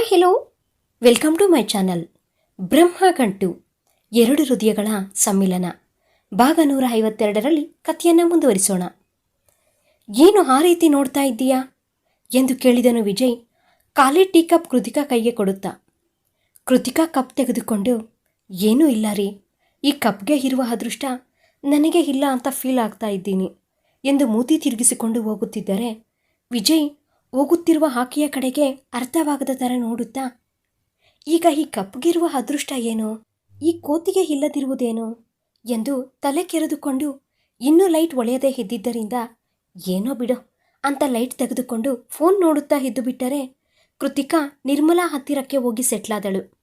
Hi hello welcome to my channel Brahmagantu ಎರಡು ಹೃದಯಗಳ ಸಮ್ಮಿಲನ. ಭಾಗ ನೂರ ಐವತ್ತೆರಡರಲ್ಲಿ ಕಥೆಯನ್ನು ಮುಂದುವರಿಸೋಣ. ಏನು ಆ ರೀತಿ ನೋಡ್ತಾ ಇದ್ದೀಯಾ? ಎಂದು ಕೇಳಿದನು ವಿಜಯ್, ಖಾಲಿ ಟೀ ಕಪ್ ಕೃತಿಕಾ ಕೈಗೆ ಕೊಡುತ್ತಾ. ಕೃತಿಕಾ ಕಪ್ ತೆಗೆದುಕೊಂಡು, ಏನೂ ಇಲ್ಲ ರೀ, ಈ ಕಪ್ಗೆ ಇರುವ ಅದೃಷ್ಟ ನನಗೆ ಇಲ್ಲ ಅಂತ ಫೀಲ್ ಆಗ್ತಾ ಇದ್ದೀನಿ ಎಂದು ಮೂತಿ ತಿರುಗಿಸಿಕೊಂಡು ಹೋಗುತ್ತಿದ್ದರೆ, ವಿಜಯ್ ಹೋಗುತ್ತಿರುವ ಹಾಕಿಯ ಕಡೆಗೆ ಅರ್ಥವಾಗದ ಥರ ನೋಡುತ್ತಾ, ಈಗ ಈ ಕಪ್ಪಗಿರುವ ಅದೃಷ್ಟ ಏನು? ಈ ಕೋತಿಗೆ ಇಲ್ಲದಿರುವುದೇನು? ಎಂದು ತಲೆ ಕೆರೆದುಕೊಂಡು, ಇನ್ನೂ ಲೈಟ್ ಒಳೆಯದೇ ಇದ್ದಿದ್ದರಿಂದ, ಏನೋ ಬಿಡು ಅಂತ ಲೈಟ್ ತೆಗೆದುಕೊಂಡು ಫೋನ್ ನೋಡುತ್ತಾ ಇದ್ದು ಬಿಟ್ಟರೆ, ಕೃತಿಕಾ ನಿರ್ಮಲಾ ಹತ್ತಿರಕ್ಕೆ ಹೋಗಿ ಸೆಟ್ಲಾದಳು.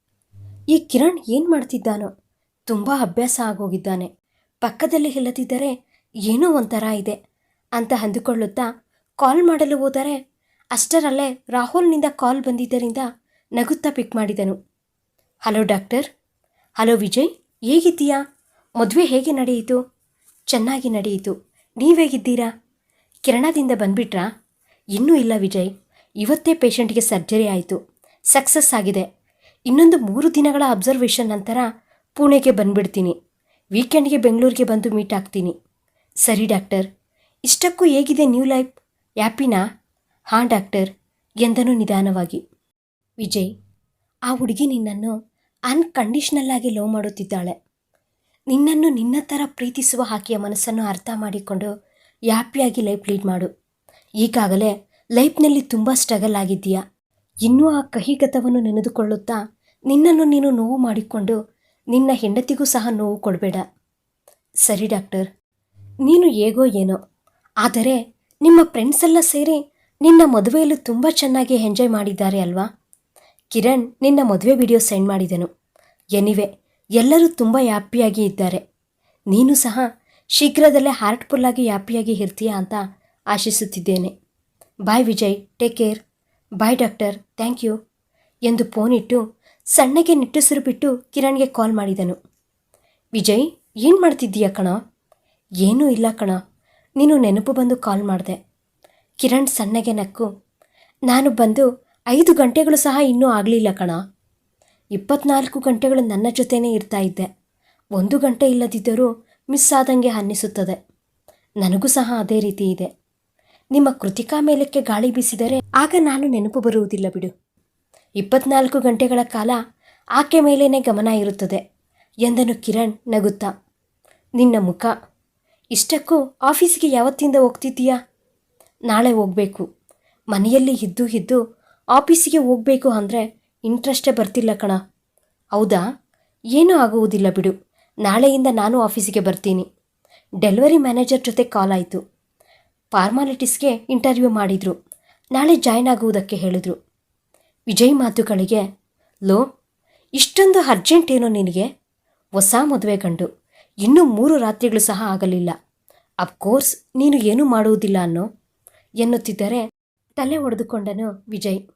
ಈ ಕಿರಣ್ ಏನು ಮಾಡ್ತಿದ್ದಾನೋ? ತುಂಬ ಅಭ್ಯಾಸ ಆಗೋಗಿದ್ದಾನೆ. ಪಕ್ಕದಲ್ಲಿ ಇಲ್ಲದಿದ್ದರೆ ಏನೋ ಒಂಥರ ಇದೆ ಅಂತ ಅಂದುಕೊಳ್ಳುತ್ತಾ, ಕಾಲ್ ಮಾಡಲು ಹೋದರೆ ಅಷ್ಟರಲ್ಲೇ ರಾಹುಲ್ನಿಂದ ಕಾಲ್ ಬಂದಿದ್ದರಿಂದ ನಗುತ್ತಾ ಪಿಕ್ ಮಾಡಿದನು. ಹಲೋ ಡಾಕ್ಟರ್, ಹಲೋ ವಿಜಯ್, ಹೇಗಿದ್ದೀಯಾ? ಮದುವೆ ಹೇಗೆ ನಡೆಯಿತು? ಚೆನ್ನಾಗಿ ನಡೆಯಿತು. ನೀವೇಗಿದ್ದೀರಾ ಕಿರಣದಿಂದ ಬಂದ್ಬಿಟ್ರಾ? ಇನ್ನೂ ಇಲ್ಲ ವಿಜಯ್. ಇವತ್ತೇ ಪೇಷಂಟ್ಗೆ ಸರ್ಜರಿ ಆಯಿತು. ಸಕ್ಸಸ್ ಆಗಿದೆ. ಇನ್ನೊಂದು ಮೂರು ದಿನಗಳ ಅಬ್ಸರ್ವೇಷನ್ ನಂತರ ಪುಣೆಗೆ ಬಂದ್ಬಿಡ್ತೀನಿ. ವೀಕೆಂಡ್ಗೆ ಬೆಂಗಳೂರಿಗೆ ಬಂದು ಮೀಟ್ ಆಗ್ತೀನಿ. ಸರಿ ಡಾಕ್ಟರ್. ಇಷ್ಟಕ್ಕೂ ಹೇಗಿದೆ ನ್ಯೂ ಲೈಫ್? ಹ್ಯಾಪಿನಾ? ಹಾಂ, ಡಾಕ್ಟರ್, ಎಂದನು ನಿಧಾನವಾಗಿ. ವಿಜಯ್, ಆ ಹುಡುಗಿ ನಿನ್ನನ್ನು ಅನ್ಕಂಡೀಷ್ನಲ್ ಆಗಿ ಲವ್ ಮಾಡುತ್ತಿದ್ದಾಳೆ. ನಿನ್ನನ್ನು ನಿನ್ನ ಥರ ಪ್ರೀತಿಸುವ ಹಾಕಿಯ ಮನಸ್ಸನ್ನು ಅರ್ಥ ಮಾಡಿಕೊಂಡು ಹ್ಯಾಪಿಯಾಗಿ ಲೈಫ್ ಲೀಡ್ ಮಾಡು. ಈಗಾಗಲೇ ಲೈಫ್ನಲ್ಲಿ ತುಂಬ ಸ್ಟ್ರಗಲ್ ಆಗಿದ್ದೀಯಾ? ಇನ್ನೂ ಆ ಕಹಿಗತವನ್ನು ನೆನೆದುಕೊಳ್ಳುತ್ತಾ ನಿನ್ನನ್ನು ನೀನು ನೋವು ಮಾಡಿಕೊಂಡು ನಿನ್ನ ಹೆಂಡತಿಗೂ ಸಹ ನೋವು ಕೊಡಬೇಡ. ಸರಿ, ಡಾಕ್ಟರ್, ನೀನು ಹೇಗೋ ಏನೋ, ಆದರೆ ನಿಮ್ಮ ಫ್ರೆಂಡ್ಸೆಲ್ಲ ಸೇರಿ ನಿನ್ನ ಮದುವೆಯಲ್ಲೂ ತುಂಬ ಚೆನ್ನಾಗಿ ಎಂಜಾಯ್ ಮಾಡಿದ್ದಾರೆ ಅಲ್ವಾ? ಕಿರಣ್ ನಿನ್ನ ಮದುವೆ ವಿಡಿಯೋ ಸೆಂಡ್ ಮಾಡಿದನು. ಎನಿವೆ, ಎಲ್ಲರೂ ತುಂಬ ಹ್ಯಾಪಿಯಾಗಿ ಇದ್ದಾರೆ. ನೀನು ಸಹ ಶೀಘ್ರದಲ್ಲೇ ಹಾರ್ಟ್ಫುಲ್ಲಾಗಿ ಹ್ಯಾಪಿಯಾಗಿ ಇರ್ತೀಯಾ ಅಂತ ಆಶಿಸುತ್ತಿದ್ದೇನೆ. Bye Vijay take care bye doctor thank you ಎಂದು ಫೋನ್ ಇಟ್ಟು ಸಣ್ಣಗೆ ನಿಟ್ಟುಸಿರು ಬಿಟ್ಟು ಕಿರಣ್ಗೆ ಕಾಲ್ ಮಾಡಿದನು. ವಿಜಯ್, ಏನು ಮಾಡ್ತಿದ್ದೀಯ ಕಣ? ಏನೂ ಇಲ್ಲ ಕಣ. ನೀನು ನೆನಪು ಬಂದು ಕಾಲ್ ಮಾಡಿದೆ. ಕಿರಣ್ ಸಣ್ಣಗೆ ನಕ್ಕು. ನಾನು ಬಂದು ಐದು ಗಂಟೆಗಳು ಸಹ ಇನ್ನೂ ಆಗಲಿಲ್ಲ ಕಣ. ಇಪ್ಪತ್ನಾಲ್ಕು ಗಂಟೆಗಳು ನನ್ನ ಜೊತೆನೇ ಇರ್ತಾ ಇದ್ದೆ. ಒಂದು ಗಂಟೆ ಇಲ್ಲದಿದ್ದರೂ ಮಿಸ್ ಆದಂಗೆ ಅನ್ನಿಸುತ್ತದೆ. ನನಗೂ ಸಹ ಅದೇ ರೀತಿ ಇದೆ. ನಿಮ್ಮ ಕೃತಿಕಾ ಮೇಲಕ್ಕೆ ಗಾಳಿ ಬೀಸಿದರೆ ಆಗ ನಾನು ನೆನಪು ಬರುವುದಿಲ್ಲ ಬಿಡು. ಇಪ್ಪತ್ನಾಲ್ಕು ಗಂಟೆಗಳ ಕಾಲ ಆಕೆ ಮೇಲೇನೆ ಗಮನ ಇರುತ್ತದೆ ಎಂದನು ಕಿರಣ್ ನಗುತ್ತಾ. ನಿನ್ನ ಮುಖ. ಇಷ್ಟಕ್ಕೂ ಆಫೀಸಿಗೆ ಯಾವತ್ತಿಂದ ಹೋಗ್ತಿದ್ದೀಯಾ? ನಾಳೆ ಹೋಗಬೇಕು. ಮನೆಯಲ್ಲಿ ಇದ್ದು ಇದ್ದು ಆಫೀಸಿಗೆ ಹೋಗಬೇಕು ಅಂದರೆ ಇಂಟ್ರೆಸ್ಟೇ ಬರ್ತಿಲ್ಲ ಕಣ. ಹೌದಾ? ಏನೂ ಆಗುವುದಿಲ್ಲ ಬಿಡು. ನಾಳೆಯಿಂದ ನಾನು ಆಫೀಸಿಗೆ ಬರ್ತೀನಿ. ಡೆಲಿವರಿ ಮ್ಯಾನೇಜರ್ ಜೊತೆ ಕಾಲ್ ಆಯಿತು. ಫಾರ್ಮಾಲಿಟೀಸ್ಗೆ ಇಂಟರ್ವ್ಯೂ ಮಾಡಿದರು. ನಾಳೆ ಜಾಯ್ನ್ ಆಗುವುದಕ್ಕೆ ಹೇಳಿದರು. ವಿಜಯ್ ಮಾತುಗಳಿಗೆ, ಲೋ, ಇಷ್ಟೊಂದು ಅರ್ಜೆಂಟ್ ಏನೋ ನಿನಗೆ? ಹೊಸ ಮದುವೆ ಕಂಡು. ಇನ್ನೂ ಮೂರು ರಾತ್ರಿಗಳು ಸಹ ಆಗಲಿಲ್ಲ. ಅಫ್ಕೋರ್ಸ್ ನೀನು ಏನೂ ಮಾಡುವುದಿಲ್ಲ ಅನ್ನೋ ಎನ್ನುತ್ತಿದ್ದರೆ ತಲೆ ಒಡೆದುಕೊಂಡನು ವಿಜಯ್.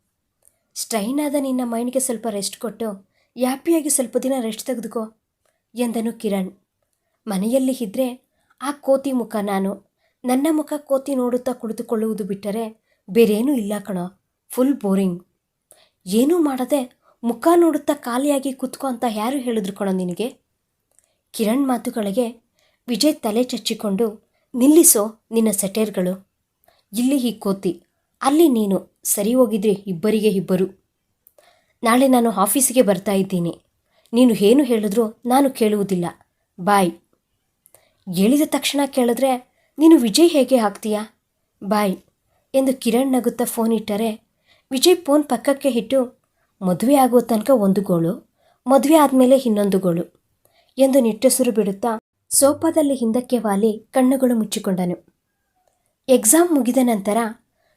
ಸ್ಟ್ರೈನ್ ಆದ ನಿನ್ನ ಮೈಂಡ್ಗೆ ಸ್ವಲ್ಪ ರೆಸ್ಟ್ ಕೊಟ್ಟು ಹ್ಯಾಪಿಯಾಗಿ ಸ್ವಲ್ಪ ದಿನ ರೆಸ್ಟ್ ತೆಗೆದುಕೋ, ಎಂದನು ಕಿರಣ್. ಮನೆಯಲ್ಲಿ ಇದ್ದರೆ ಆ ಕೋತಿ ಮುಖ ನಾನು. ನನ್ನ ಮುಖ ಕೋತಿ ನೋಡುತ್ತಾ ಕುಳಿತುಕೊಳ್ಳುವುದು ಬಿಟ್ಟರೆ ಬೇರೇನೂ ಇಲ್ಲ ಕಣೋ, ಫುಲ್ ಬೋರಿಂಗ್. ಏನೂ ಮಾಡದೆ ಮುಖ ನೋಡುತ್ತಾ ಖಾಲಿಯಾಗಿ ಕೂತ್ಕೊ ಅಂತ ಯಾರು ಹೇಳಿದ್ರು ಕಣೋ ನಿನಗೆ? ಕಿರಣ್ ಮಾತುಗಳಿಗೆ ವಿಜಯ್ ತಲೆ ಚಚ್ಚಿಕೊಂಡು, ನಿಲ್ಲಿಸೋ ನಿನ್ನ ಸೆಟೇರ್ಗಳು. ಇಲ್ಲಿ ಹಿಕ್ಕೋತಿ ಕೋತಿ, ಅಲ್ಲಿ ನೀನು, ಸರಿ ಹೋಗಿದ್ರೆ ಇಬ್ಬರಿಗೆ ಇಬ್ಬರು. ನಾಳೆ ನಾನು ಆಫೀಸಿಗೆ ಬರ್ತಾ ಇದ್ದೀನಿ. ನೀನು ಏನು ಹೇಳಿದ್ರೂ ನಾನು ಕೇಳುವುದಿಲ್ಲ. ಬಾಯ್. ಹೇಳಿದ ತಕ್ಷಣ ಕೇಳಿದ್ರೆ, ನೀನು ವಿಜಯ್ ಹೇಗೆ ಹಾಕ್ತೀಯಾ ಬಾಯ್. ಎಂದು ಕಿರಣ್ ನಗುತ್ತಾ ಫೋನ್ ಇಟ್ಟರೆ, ವಿಜಯ್ ಫೋನ್ ಪಕ್ಕಕ್ಕೆ ಇಟ್ಟು, ಮದುವೆ ಆಗೋ ತನಕ ಒಂದು ಗೋಳು, ಮದುವೆ ಆದಮೇಲೆ ಇನ್ನೊಂದು ಗೋಳು ಎಂದು ನಿಟ್ಟುಸಿರು ಬಿಡುತ್ತಾ ಸೋಫಾದಲ್ಲಿ ಹಿಂದಕ್ಕೆ ವಾಲಿ ಕಣ್ಣುಗಳು ಮುಚ್ಚಿಕೊಂಡನು. ಎಕ್ಸಾಮ್ ಮುಗಿದ ನಂತರ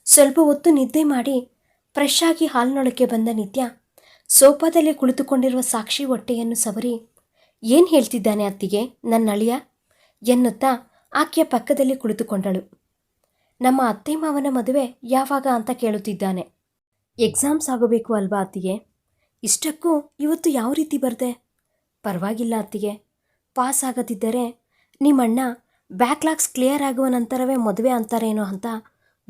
ಸ್ವಲ್ಪ ಹೊತ್ತು ನಿದ್ದೆ ಮಾಡಿ ಫ್ರೆಶ್ ಆಗಿ ಹಾಲ್ನೊಳಕ್ಕೆ ಬಂದ ನಿತ್ಯ ಸೋಫಾದಲ್ಲಿ ಕುಳಿತುಕೊಂಡಿರುವ ಸಾಕ್ಷಿ ಹೊಟ್ಟೆಯನ್ನು ಸವರಿ, ಏನು ಹೇಳ್ತಿದ್ದಾನೆ ಅತ್ತಿಗೆ ನನ್ನ ಅಳಿಯ? ಎನ್ನುತ್ತಾ ಆಕೆಯ ಪಕ್ಕದಲ್ಲಿ ಕುಳಿತುಕೊಂಡಳು. ನಮ್ಮ ಅತ್ತೆ ಮಾವನ ಮದುವೆ ಯಾವಾಗ ಅಂತ ಕೇಳುತ್ತಿದ್ದಾನೆ. ಎಕ್ಸಾಮ್ಸ್ ಆಗಬೇಕು ಅಲ್ವಾ ಅತ್ತಿಗೆ? ಇಷ್ಟಕ್ಕೂ ಇವತ್ತು ಯಾವ ರೀತಿ ಬರದೆ? ಪರವಾಗಿಲ್ಲ ಅತ್ತಿಗೆ. ಪಾಸ್ ಆಗದಿದ್ದರೆ ನಿಮ್ಮಣ್ಣ ಬ್ಯಾಕ್ಲಾಗ್ಸ್ ಕ್ಲಿಯರ್ ಆಗುವ ನಂತರವೇ ಮದುವೆ ಅಂತಾರೇನೋ ಅಂತ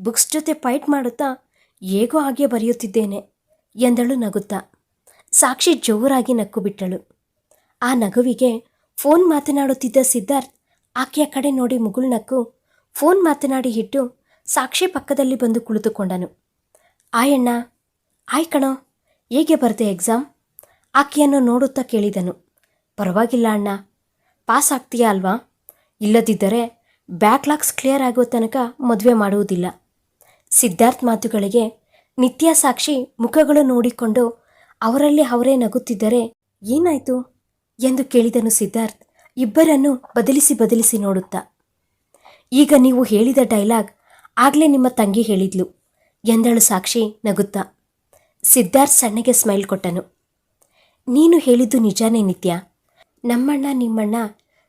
ಬುಕ್ಸ್ ಜೊತೆ ಫೈಟ್ ಮಾಡುತ್ತಾ ಹೇಗೋ ಹಾಗೆ ಬರೆಯುತ್ತಿದ್ದೇನೆ ಎಂದಳು ನಗುತ್ತಾ. ಸಾಕ್ಷಿ ಜೋರಾಗಿ ನಕ್ಕು ಬಿಟ್ಟಳು ಆ ನಗುವಿಗೆ ಫೋನ್ ಮಾತನಾಡುತ್ತಿದ್ದ ಸಿದ್ಧಾರ್ಥ್ ಆಕೆಯ ಕಡೆ ನೋಡಿ ಮುಗುಳ್ ನಕ್ಕು ಫೋನ್ ಮಾತನಾಡಿ ಇಟ್ಟು ಸಾಕ್ಷಿ ಪಕ್ಕದಲ್ಲಿ ಬಂದು ಕುಳಿತುಕೊಂಡನು. ಆಯಣ್ಣ ಆಯ್ ಕಣೋ, ಹೇಗೆ ಬರುತ್ತೆ ಎಕ್ಸಾಮ್? ಆಕೆಯನ್ನು ನೋಡುತ್ತಾ ಕೇಳಿದನು. ಪರವಾಗಿಲ್ಲ ಅಣ್ಣ, ಪಾಸ್ ಆಗ್ತೀಯಾ ಅಲ್ವಾ? ಇಲ್ಲದಿದ್ದರೆ ಬ್ಯಾಕ್ಲಾಗ್ಸ್ ಕ್ಲಿಯರ್ ಆಗೋ ತನಕ ಮದುವೆ ಮಾಡುವುದಿಲ್ಲ. ಸಿದ್ಧಾರ್ಥ್ ಮಾತುಗಳಿಗೆ ನಿತ್ಯ ಸಾಕ್ಷಿ ಮುಖಗಳು ನೋಡಿಕೊಂಡು ಅವರಲ್ಲಿ ಅವರೇ ನಗುತ್ತಿದ್ದರೆ ಏನಾಯಿತು? ಎಂದು ಕೇಳಿದನು ಸಿದ್ಧಾರ್ಥ್ ಇಬ್ಬರನ್ನು ಬದಲಿಸಿ ಬದಲಿಸಿ ನೋಡುತ್ತಾ. ಈಗ ನೀವು ಹೇಳಿದ ಡೈಲಾಗ್ ಆಗಲೇ ನಿಮ್ಮ ತಂಗಿ ಹೇಳಿದ್ಲು, ಎಂದಳು ಸಾಕ್ಷಿ ನಗುತ್ತಾ. ಸಿದ್ಧಾರ್ಥ್ ಸಣ್ಣಗೆ ಸ್ಮೈಲ್ ಕೊಟ್ಟನು. ನೀನು ಹೇಳಿದ್ದು ನಿಜಾನೇ ನಿತ್ಯ. ನಮ್ಮಣ್ಣ ನಿಮ್ಮಣ್ಣ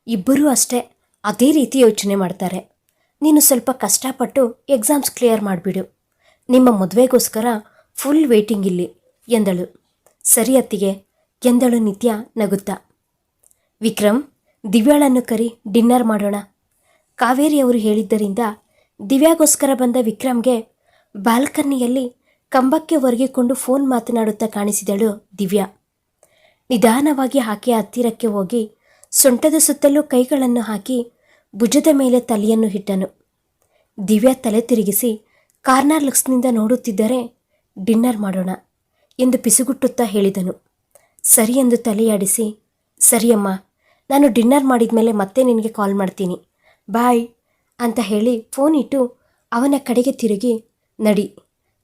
ಇಬ್ಬರೂ ಅಷ್ಟೇ. ಅದೇ ರೀತಿ ಯೋಚನೆ ಮಾಡ್ತಾರೆ. ನೀನು ಸ್ವಲ್ಪ ಕಷ್ಟಪಟ್ಟು ಎಕ್ಸಾಮ್ಸ್ ಕ್ಲಿಯರ್ ಮಾಡಿಬಿಡು. ನಿಮ್ಮ ಮದುವೆಗೋಸ್ಕರ ಫುಲ್ ವೇಟಿಂಗ್ ಇಲ್ಲಿ, ಎಂದಳು. ಸರಿ ಅತ್ತಿಗೆ, ಎಂದಳು ನಿತ್ಯ ನಗುತ್ತಾ. ವಿಕ್ರಮ್, ದಿವ್ಯಾಳನ್ನು ಕರಿ ಡಿನ್ನರ್ ಮಾಡೋಣ. ಕಾವೇರಿ ಅವರು ಹೇಳಿದ್ದರಿಂದ ದಿವ್ಯಾಗೋಸ್ಕರ ಬಂದ ವಿಕ್ರಮ್ಗೆ ಬಾಲ್ಕನಿಯಲ್ಲಿ ಕಂಬಕ್ಕೆ ಒರಗಿಕೊಂಡು ಫೋನ್ ಮಾತನಾಡುತ್ತಾ ಕಾಣಿಸಿದಳು ದಿವ್ಯಾ. ನಿಧಾನವಾಗಿ ಆಕೆಯ ಹತ್ತಿರಕ್ಕೆ ಹೋಗಿ ಸೊಂಟದ ಸುತ್ತಲೂ ಕೈಗಳನ್ನು ಹಾಕಿ ಭುಜದ ಮೇಲೆ ತಲೆಯನ್ನು ಇಟ್ಟನು. ದಿವ್ಯಾ ತಲೆ ತಿರುಗಿಸಿ, ಕಾರ್ನರ್ ಲಕ್ಸ್ನಿಂದ ನೋಡುತ್ತಿದ್ದರೆ ಡಿನ್ನರ್ ಮಾಡೋಣ ಎಂದು ಪಿಸುಗುಟ್ಟುತ್ತಾ ಹೇಳಿದನು. ಸರಿ ಎಂದು ತಲೆಯಾಡಿಸಿ, ಸರಿಯಮ್ಮ, ನಾನು ಡಿನ್ನರ್ ಮಾಡಿದ ಮೇಲೆ ಮತ್ತೆ ನಿನಗೆ ಕಾಲ್ ಮಾಡ್ತೀನಿ. ಬಾಯ್ ಅಂತ ಹೇಳಿ ಫೋನ್ ಇಟ್ಟು ಅವನ ಕಡೆಗೆ ತಿರುಗಿ, ನಡಿ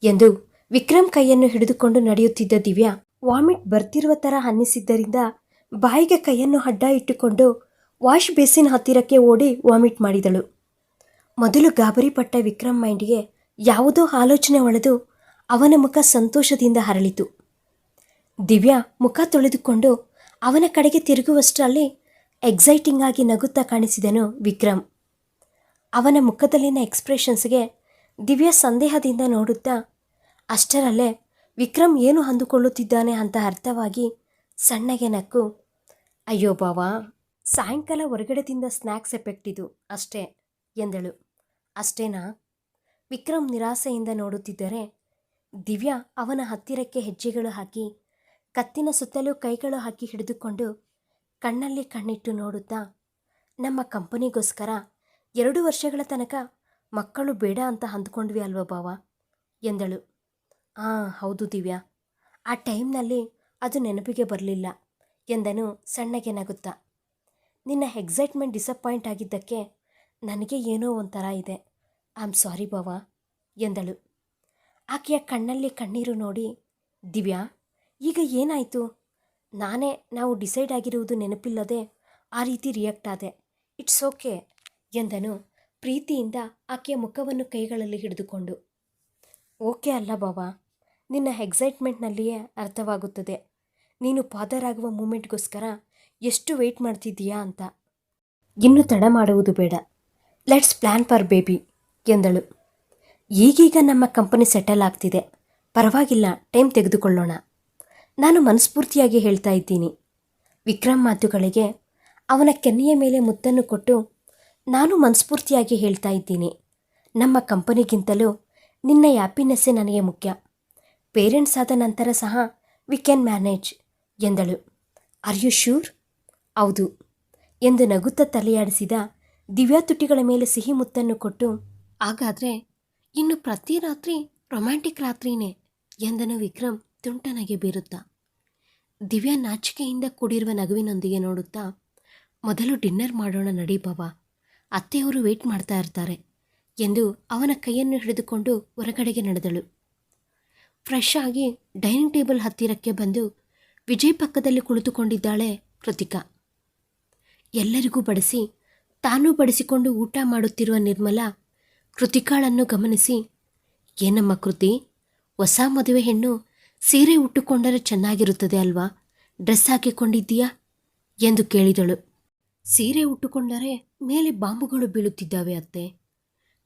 ಎಂದು ವಿಕ್ರಮ್ ಕೈಯನ್ನು ಹಿಡಿದುಕೊಂಡು ನಡೆಯುತ್ತಿದ್ದ ದಿವ್ಯಾ ವಾಮಿಟ್ ಬರ್ತಿರುವ ಥರ ಅನ್ನಿಸಿದ್ದರಿಂದ ಬಾಯಿಗೆ ಕೈಯನ್ನು ಅಡ್ಡ ಇಟ್ಟುಕೊಂಡು ವಾಶ್ ಬೇಸಿನ್ ಹತ್ತಿರಕ್ಕೆ ಓಡಿ ವಾಮಿಟ್ ಮಾಡಿದಳು. ಮೊದಲು ಗಾಬರಿಪಟ್ಟ ವಿಕ್ರಮ್ ಮೈಂಡ್ಗೆ ಯಾವುದೋ ಆಲೋಚನೆ ಒಳೆದು ಅವನ ಮುಖ ಸಂತೋಷದಿಂದ ಹರಳಿತು. ದಿವ್ಯಾ ಮುಖ ತೊಳೆದುಕೊಂಡು ಅವನ ಕಡೆಗೆ ತಿರುಗುವಷ್ಟರಲ್ಲಿ ಎಕ್ಸೈಟಿಂಗ್ ಆಗಿ ನಗುತ್ತಾ ಕಾಣಿಸಿದನು ವಿಕ್ರಮ್. ಅವನ ಮುಖದಲ್ಲಿನ ಎಕ್ಸ್ಪ್ರೆಷನ್ಸ್ಗೆ ದಿವ್ಯಾ ಸಂದೇಹದಿಂದ ನೋಡುತ್ತಾ, ಅಷ್ಟರಲ್ಲೇ ವಿಕ್ರಮ್ ಏನು ಅಂದುಕೊಳ್ಳುತ್ತಿದ್ದಾನೆ ಅಂತ ಅರ್ಥವಾಗಿ ಸಣ್ಣಗೆ ನಕ್ಕು ಅಯ್ಯೋ ಬಾವಾ, ಸಾಯಂಕಾಲ ಹೊರಗಡೆ ತಿಂದ ಸ್ನ್ಯಾಕ್ಸ್ ಎಫೆಕ್ಟ್ ಇದು ಅಷ್ಟೇ ಎಂದಳು. ಅಷ್ಟೇನಾ? ವಿಕ್ರಮ್ ನಿರಾಸೆಯಿಂದ ನೋಡುತ್ತಿದ್ದರೆ ದಿವ್ಯಾ ಅವನ ಹತ್ತಿರಕ್ಕೆ ಹೆಜ್ಜೆಗಳು ಹಾಕಿ ಕತ್ತಿನ ಸುತ್ತಲೂ ಕೈಗಳು ಹಾಕಿ ಹಿಡಿದುಕೊಂಡು ಕಣ್ಣಲ್ಲಿ ಕಣ್ಣಿಟ್ಟು ನೋಡುತ್ತಾ, ನಮ್ಮ ಕಂಪನಿಗೋಸ್ಕರ ಎರಡು ವರ್ಷಗಳ ತನಕ ಮಕ್ಕಳು ಬೇಡ ಅಂತ ಅಂದ್ಕೊಂಡ್ವಿ ಅಲ್ವಾ ಬಾವ ಎಂದಳು. ಹಾಂ ಹೌದು ದಿವ್ಯಾ, ಆ ಟೈಮ್ನಲ್ಲಿ ಅದು ನೆನಪಿಗೆ ಬರಲಿಲ್ಲ. ಎಂದನು ಸಣ್ಣಗೆ ನಗುತ್ತಾ ನಿನ್ನ ಎಕ್ಸೈಟ್ಮೆಂಟ್ ಡಿಸಪಾಯಿಂಟ್ ಆಗಿದ್ದಕ್ಕೆ ನನಗೆ ಏನೋ ಒಂಥರ ಇದೆ. ಐ ಆಮ್ ಸಾರಿ ಬಾವ, ಎಂದಳು. ಆಕೆಯ ಕಣ್ಣಲ್ಲಿ ಕಣ್ಣೀರು ನೋಡಿ, ದಿವ್ಯಾ, ಈಗ ಏನಾಯಿತು? ನಾನೇ ನಾವು ಡಿಸೈಡ್ ಆಗಿರುವುದು ನೆನಪಿಲ್ಲದೆ ಆ ರೀತಿ ರಿಯಾಕ್ಟ್ ಆದೆ. ಇಟ್ಸ್ ಓಕೆ ಎಂದನು ಪ್ರೀತಿಯಿಂದ ಆಕೆಯ ಮುಖವನ್ನು ಕೈಗಳಲ್ಲಿ ಹಿಡಿದುಕೊಂಡು. ಓಕೆ ಅಲ್ಲ ಬಾಬಾ ನಿನ್ನ ಎಕ್ಸೈಟ್ಮೆಂಟ್ನಲ್ಲಿಯೇ ಅರ್ಥವಾಗುತ್ತದೆ. ನೀನು ಫಾದರ್ ಆಗುವ ಮೂಮೆಂಟ್ಗೋಸ್ಕರ ಎಷ್ಟು ವೆಯ್ಟ್ ಮಾಡ್ತಿದ್ದೀಯಾ ಅಂತ. ಇನ್ನು ತಡ ಮಾಡುವುದು ಬೇಡ. ಲೆಟ್ಸ್ ಪ್ಲ್ಯಾನ್ ಫಾರ್ ಬೇಬಿ ಎಂದಳು. ಈಗೀಗ ನಮ್ಮ ಕಂಪನಿ ಸೆಟಲ್ ಆಗ್ತಿದೆ. ಪರವಾಗಿಲ್ಲ ಟೈಮ್ ತೆಗೆದುಕೊಳ್ಳೋಣ. ನಾನು ಮನಸ್ಫೂರ್ತಿಯಾಗಿ ಹೇಳ್ತಾ ಇದ್ದೀನಿ. ವಿಕ್ರಮ್ ಮಾತುಗಳಿಗೆ ಅವನ ಕೆನ್ನೆಯ ಮೇಲೆ ಮುತ್ತನ್ನು ಕೊಟ್ಟು ನಾನು ಮನಸ್ಫೂರ್ತಿಯಾಗಿ ಹೇಳ್ತಾ ಇದ್ದೀನಿ. ನಮ್ಮ ಕಂಪನಿಗಿಂತಲೂ ನಿನ್ನ ಹ್ಯಾಪಿನೆಸ್ಸೇ ನನಗೆ ಮುಖ್ಯ. ಪೇರೆಂಟ್ಸ್ ಆದ ನಂತರ ಸಹ ವಿ ಕ್ಯಾನ್ ಮ್ಯಾನೇಜ್ ಎಂದಳು. ಆರ್ ಯು ಶ್ಯೂರ್ ಹೌದು. ಎಂದು ನಗುತ್ತ ತಲೆಯಾಡಿಸಿದ ದಿವ್ಯಾ ತುಟಿಗಳ ಮೇಲೆ ಸಿಹಿ ಮುತ್ತನ್ನು ಕೊಟ್ಟು, ಹಾಗಾದರೆ ಇನ್ನು ಪ್ರತಿ ರಾತ್ರಿ ರೊಮ್ಯಾಂಟಿಕ್ ರಾತ್ರಿನೇ? ಎಂದನು ವಿಕ್ರಮ್ ತುಂಟನಗೆ ಬೀರುತ್ತಾ. ದಿವ್ಯಾ ನಾಚಿಕೆಯಿಂದ ಕೂಡಿರುವ ನಗುವಿನೊಂದಿಗೆ ನೋಡುತ್ತಾ, ಮೊದಲು ಡಿನ್ನರ್ ಮಾಡೋಣ ನಡಿ ಬಾಬಾ ಅತ್ತೆಯವರು ವೇಟ್ ಮಾಡ್ತಾ ಇರ್ತಾರೆ, ಎಂದು ಅವನ ಕೈಯನ್ನು ಹಿಡಿದುಕೊಂಡು ಹೊರಗಡೆಗೆ ನಡೆದಳು. ಫ್ರೆಶ್ ಆಗಿ ಡೈನಿಂಗ್ ಟೇಬಲ್ ಹತ್ತಿರಕ್ಕೆ ಬಂದು ವಿಜಯ್ ಪಕ್ಕದಲ್ಲಿ ಕುಳಿತುಕೊಂಡಿದ್ದಾಳೆ ಕೃತಿಕಾ. ಎಲ್ಲರಿಗೂ ಬಡಿಸಿ, ತಾನೂ ಬಡಿಸಿಕೊಂಡು ಊಟ ಮಾಡುತ್ತಿರುವ ನಿರ್ಮಲ ಕೃತಿಕಾಳನ್ನು ಗಮನಿಸಿ, ಏನಮ್ಮ ಕೃತಿ, ಹೊಸ ಮದುವೆ ಹೆಣ್ಣು ಸೀರೆ ಉಟ್ಟುಕೊಂಡರೆ ಚೆನ್ನಾಗಿರುತ್ತದೆ ಅಲ್ವಾ? ಡ್ರೆಸ್ ಹಾಕಿಕೊಂಡಿದ್ದೀಯಾ? ಎಂದು ಕೇಳಿದಳು. ಸೀರೆ ಉಟ್ಟುಕೊಂಡರೆ ಮೇಲೆ ಬಾಂಬುಗಳು ಬೀಳುತ್ತಿದ್ದಾವೆ ಅತ್ತೆ.